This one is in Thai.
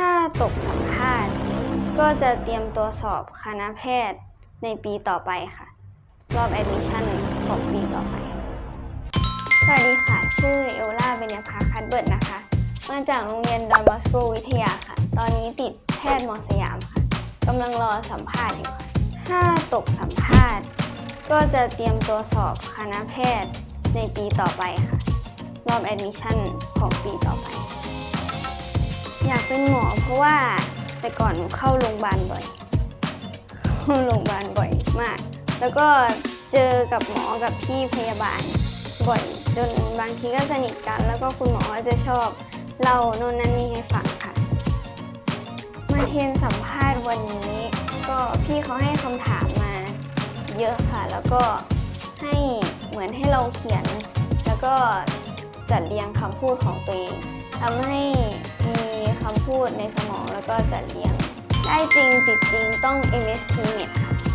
ถ้าตกสัมภาษณ์ ก็จะเตรียมตัวสอบคณะแพทย์ในปีต่อไปค่ะ รอบแอดมิชชั่นของปีต่อไป สวัสดีค่ะ ชื่อเอลล่าเบญญาภาคัตเบิร์ดนะคะ มาจากโรงเรียนดอนบอสโกวิทยาค่ะ ตอนนี้ติดแพทย์มอสยามค่ะกำลังรอสัมภาษณ์อยู่ค่ะ ถ้าตกสัมภาษณ์ ก็จะเตรียมตัวสอบคณะแพทย์ในปีต่อไปค่ะ รอบแอดมิชชั่นของปีต่อไป อยากเป็นหมอเพราะว่าแต่ก่อนเข้าโรงพยาบาลบ่อย เข้าโรงพยาบาลบ่อยมาก แล้วก็เจอกับหมอกับพี่พยาบาลบ่อย จนบางทีก็สนิทกัน แล้วก็คุณหมอจะชอบเล่าโน่นนั่นนี่ให้ฟังค่ะ มาเทนสัมภาษณ์วันนี้ ก็พี่เขาให้คำถามมาเยอะค่ะ แล้วก็ให้เหมือนให้เราเขียน แล้วก็จัดเรียงคำพูดของตัวเองทำให้ ดในสมองแล้วก็จัดเรียง ได้จริงติดจริงต้อง MST เนี่ยค่ะ